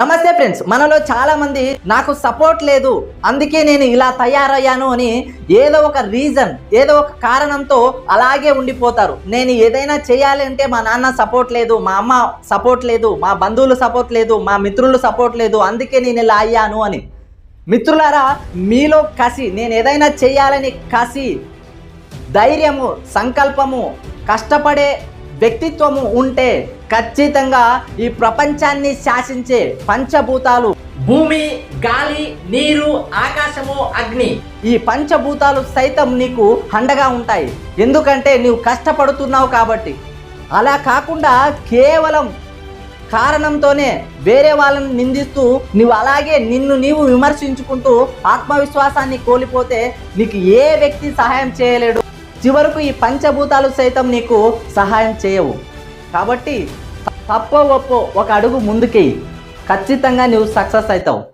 నమస్తే ఫ్రెండ్స్ మనలో చాలా మంది నాకు సపోర్ట్ లేదు అందుకే నేను ఇలా తయారయ్యాను అని ఏదో ఒక రీజన్ ఏదో ఒక కారణంతో అలాగే ఉండిపోతారు. నేను ఏదైనా చేయాలి అంటే మా నాన్న సపోర్ట్ లేదు మా అమ్మ సపోర్ట్ లేదు మా బంధువులు సపోర్ట్ లేదు మా మిత్రులు సపోర్ట్ లేదు అందుకే నేను ఇలా అయ్యాను అని. మిత్రులారా మీలో కసి నేను ఏదైనా చేయాలని కసి ధైర్యము సంకల్పము కష్టపడే వ్యక్తిత్వము ఉంటే ఖచ్చితంగా ఈ ప్రపంచాన్ని శాసించే పంచభూతాలు. భూమి గాలి నీరు ఆకాశము అగ్ని. ఈ పంచభూతాలు సైతం నీకు అండగా ఉంటాయి. ఎందుకంటే నీవు కష్టపడుతున్నావు కాబట్టి. అలా కాకుండా కేవలం కారణంతోనే వేరే వాళ్ళని నిందిస్తూ నువ్వు అలాగే నిన్ను నీవు విమర్శించుకుంటూ ఆత్మవిశ్వాసాన్ని కోల్పోతే నీకు ఏ వ్యక్తి సహాయం చేయలేడు. చివరకు ఈ పంచభూతాలు సైతం నీకు సహాయం చేయవు. కాబట్టి తప్పో ఒప్పో ఒక అడుగు ముందుకి ఖచ్చితంగా నువ్వు సక్సెస్ అవుతావు.